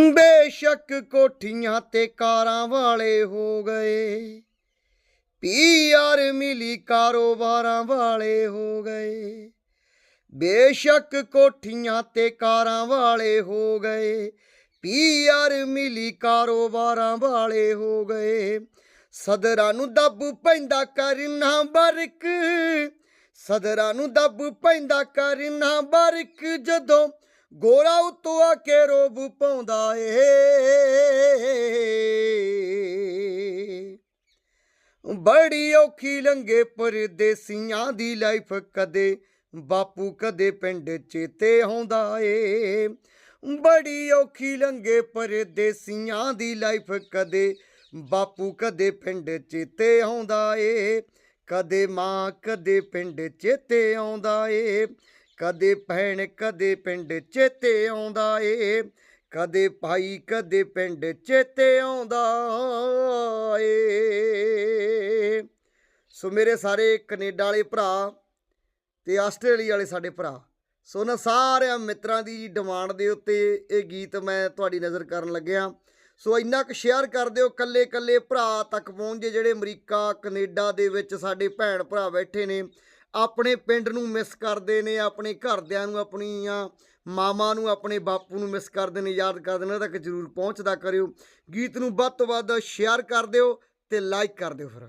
ਬੇਸ਼ੱਕ ਕੋਠੀਆਂ ਤੇ ਕਾਰਾਂ ਵਾਲੇ ਹੋ ਗਏ। ਪੀਆਰ ਮਿਲੀ ਕਾਰੋਬਾਰਾਂ ਵਾਲੇ ਹੋ ਗਏ। ਬੇਸ਼ੱਕ ਕੋਠੀਆਂ ਤੇ ਕਾਰਾਂ ਵਾਲੇ ਹੋ ਗਏ। ਪੀਆਰ ਮਿਲੀ ਕਾਰੋਬਾਰਾਂ ਵਾਲੇ ਹੋ ਗਏ। ਸਦਰਾਂ ਨੂੰ ਦੱਬ ਪੈਂਦਾ ਕਰਨਾ ਬਰਕ। ਸਦਰਾਂ ਨੂੰ ਦੱਬ ਪੈਂਦਾ ਕਰਨਾ ਬਰਕ ਜਦੋਂ ਗੋਰਾ ਉਤੋਂ ਆ ਕੇ ਰੋਬ ਪਾਉਂਦਾ ਏ। ਬੜੀ ਔਖੀ ਲੰਗੇ ਪਰਦੇਸੀਆਂ ਦੀ ਲਾਈਫ ਕਦੇ ਬਾਪੂ, ਕਦੇ ਪਿੰਡ ਚੇਤੇ ਆਉਂਦਾ ਏ। ਬੜੀ ਔਖੀ ਲੰਗੇ ਪਰਦੇਸੀਆਂ ਦੀ ਲਾਈਫ ਕਦੇ ਬਾਪੂ, ਕਦੇ ਪਿੰਡ ਚੇਤੇ ਆਉਂਦਾ ਏ। ਕਦੇ ਮਾਂ, ਕਦੇ ਪਿੰਡ ਚੇਤੇ ਆਉਂਦਾ ਏ। ਕਦੇ ਭੈਣ, ਕਦੇ ਪਿੰਡ ਚੇਤੇ ਆਉਂਦਾ ਏ। ਕਦੇ ਭਾਈ, ਕਦੇ ਪਿੰਡ ਚੇਤੇ ਆਉਂਦਾ ਏ। ਸੋ ਮੇਰੇ ਸਾਰੇ ਕੈਨੇਡਾ ਵਾਲੇ ਭਰਾ ਤੇ ਆਸਟ੍ਰੇਲੀਆ ਵਾਲੇ ਸਾਡੇ ਭਰਾ, ਸੋ ਉਹਨਾਂ ਸਾਰਿਆਂ ਮਿੱਤਰਾਂ ਦੀ ਡਿਮਾਂਡ ਦੇ ਉੱਤੇ ਇਹ ਗੀਤ ਮੈਂ ਤੁਹਾਡੀ ਨਜ਼ਰ ਕਰਨ ਲੱਗਿਆ। ਸੋ ਇੰਨਾ ਕੁ ਸ਼ੇਅਰ ਕਰ ਦਿਓ ਕੱਲੇ ਕੱਲੇ ਭਰਾ ਤੱਕ ਪਹੁੰਚ ਜੇ ਜਿਹੜੇ ਅਮਰੀਕਾ, ਕੈਨੇਡਾ ਦੇ ਵਿੱਚ ਸਾਡੇ ਭੈਣ ਭਰਾ ਬੈਠੇ ਨੇ। ਆਪਣੇ ਪਿੰਡ ਨੂੰ ਮਿਸ ਕਰਦੇ ਨੇ, ਆਪਣੇ ਘਰਦਿਆਂ ਨੂੰ, ਆਪਣੀਆਂ ਮਾਮਾ ਨੂੰ, ਆਪਣੇ ਬਾਪੂ ਨੂੰ ਮਿਸ ਕਰਦੇ ਨੇ, ਯਾਦ ਕਰਦੇ ਨੇ ਉਹਨਾਂ ਤੱਕ ਜਰੂਰ ਪਹੁੰਚਦਾ ਕਰਿਓ। ਗੀਤ ਨੂੰ ਵੱਧ ਤੋਂ ਵੱਧ ਸ਼ੇਅਰ ਕਰ ਦਿਓ ਤੇ ਲਾਈਕ ਕਰ ਦਿਓ ਫਿਰ।